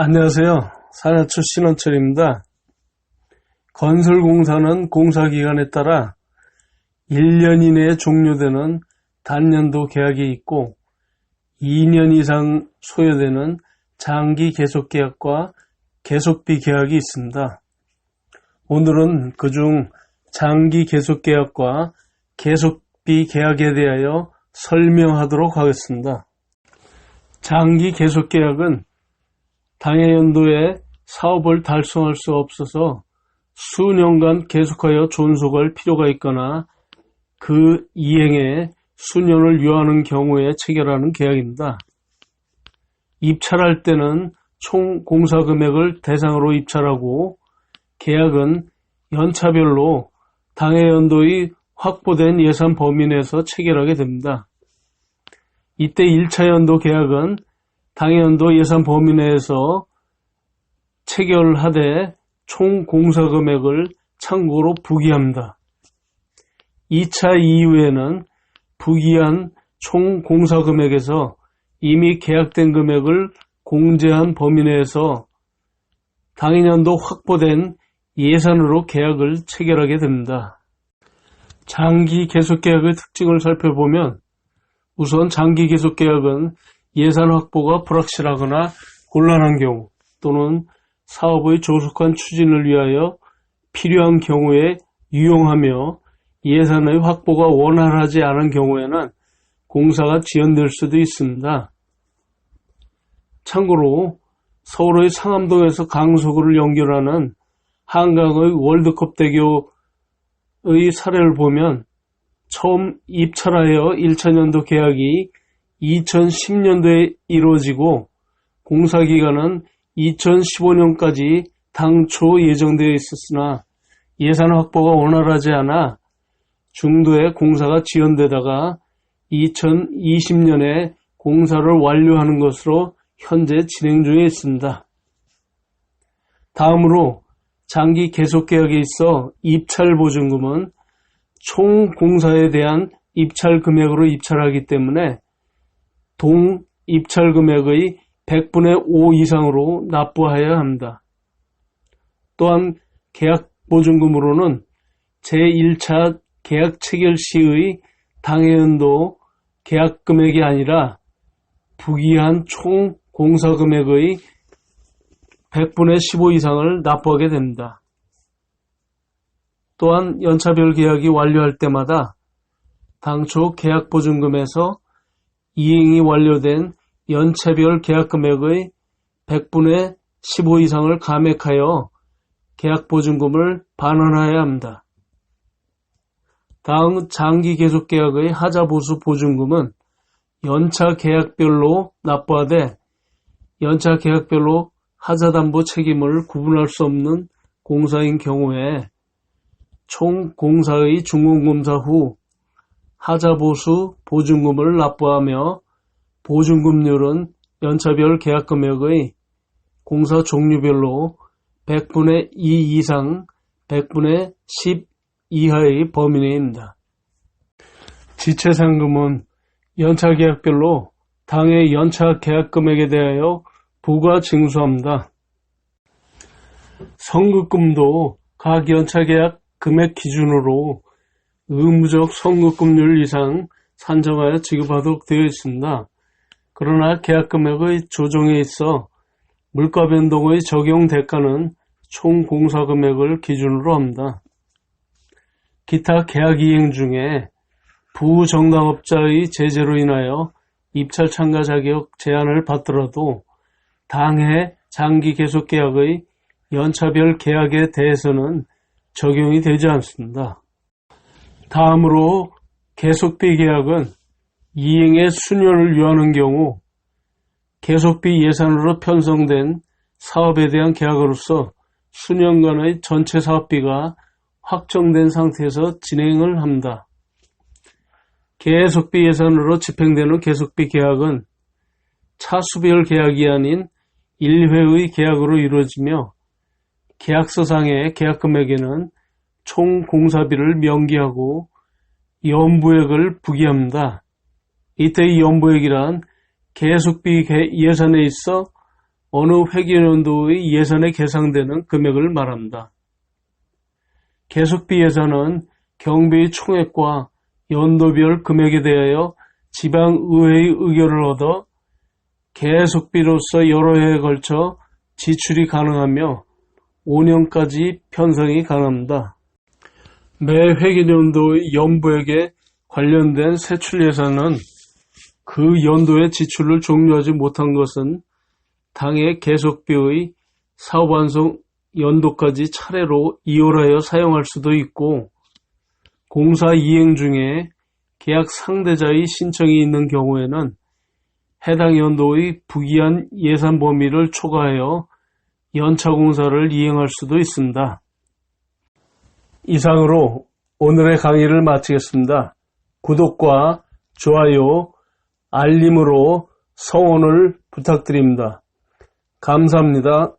안녕하세요. 산하초 신원철입니다. 건설공사는 공사기간에 따라 1년 이내에 종료되는 단년도 계약이 있고 2년 이상 소요되는 장기 계속계약과 계속비 계약이 있습니다. 오늘은 그중 장기 계속계약과 계속비 계약에 대하여 설명하도록 하겠습니다. 장기 계속계약은 당해 연도에 사업을 달성할 수 없어서 수년간 계속하여 존속할 필요가 있거나 그 이행에 수년을 요하는 경우에 체결하는 계약입니다. 입찰할 때는 총 공사 금액을 대상으로 입찰하고 계약은 연차별로 당해 연도의 확보된 예산 범위 내에서 체결하게 됩니다. 이때 1차 연도 계약은 당해 연도 예산 범위 내에서 체결하되 총 공사 금액을 참고로 부기합니다. 2차 이후에는 부기한 총 공사 금액에서 이미 계약된 금액을 공제한 범위 내에서 당해년도 확보된 예산으로 계약을 체결하게 됩니다. 장기 계속 계약의 특징을 살펴보면 우선 장기 계속 계약은 예산 확보가 불확실하거나 곤란한 경우 또는 사업의 조속한 추진을 위하여 필요한 경우에 유용하며 예산의 확보가 원활하지 않은 경우에는 공사가 지연될 수도 있습니다. 참고로 서울의 상암동에서 강서구를 연결하는 한강의 월드컵 대교의 사례를 보면 처음 입찰하여 1차년도 계약이 2010년도에 이루어지고 공사 기간은 2015년까지 당초 예정되어 있었으나 예산 확보가 원활하지 않아 중도에 공사가 지연되다가 2020년에 공사를 완료하는 것으로 현재 진행 중에 있습니다. 다음으로 장기 계속 계약에 있어 입찰 보증금은 총 공사에 대한 입찰 금액으로 입찰하기 때문에 동 입찰 금액의 100분의 5 이상으로 납부하여야 합니다. 또한 계약 보증금으로는 제1차 계약 체결 시의 당해연도 계약 금액이 아니라 부기한 총 공사 금액의 100분의 15 이상을 납부하게 됩니다. 또한 연차별 계약이 완료할 때마다 당초 계약 보증금에서 이행이 완료된 연차별 계약 금액의 100분의 15 이상을 감액하여 계약 보증금을 반환하여야 합니다. 다음 장기 계속 계약의 하자 보수 보증금은 연차 계약별로 납부하되 연차 계약별로 하자 담보 책임을 구분할 수 없는 공사인 경우에 총 공사의 중공검사 후 하자 보수 보증금을 납부하며 보증금률은 연차별 계약 금액의 공사 종류별로 100분의 2 이상 100분의 10 이하의 범위 내입니다. 지체상금은 연차 계약별로 당의 연차 계약 금액에 대하여 부가 징수합니다. 성급금도 각 연차 계약 금액 기준으로 의무적 성급금률 이상 산정하여 지급하도록 되어 있습니다. 그러나 계약금액의 조정에 있어 물가 변동의 적용 대가는 총 공사 금액을 기준으로 합니다. 기타 계약 이행 중에 부정당업자의 제재로 인하여 입찰 참가 자격 제한을 받더라도 당해 장기 계속 계약의 연차별 계약에 대해서는 적용이 되지 않습니다. 다음으로 계속비 계약은 이행의 수년을 요하는 경우 계속비 예산으로 편성된 사업에 대한 계약으로서 수년간의 전체 사업비가 확정된 상태에서 진행을 합니다. 계속비 예산으로 집행되는 계속비 계약은 차수별 계약이 아닌 1회의 계약으로 이루어지며 계약서상의 계약 금액에는 총 공사비를 명기하고 연부액을 부기합니다. 이때 이 연부액이란 계속비 예산에 있어 어느 회계연도의 예산에 계상되는 금액을 말합니다. 계속비 예산은 경비의 총액과 연도별 금액에 대하여 지방의회의 의결을 얻어 계속비로서 여러 해에 걸쳐 지출이 가능하며 5년까지 편성이 가능합니다. 매 회계연도의 연부액에 관련된 세출 예산은 그 연도의 지출을 종료하지 못한 것은 당의 계속비의 사업 완성 연도까지 차례로 이월하여 사용할 수도 있고 공사 이행 중에 계약 상대자의 신청이 있는 경우에는 해당 연도의 부기한 예산 범위를 초과하여 연차 공사를 이행할 수도 있습니다. 이상으로 오늘의 강의를 마치겠습니다. 구독과 좋아요, 알림으로 성원을 부탁드립니다. 감사합니다.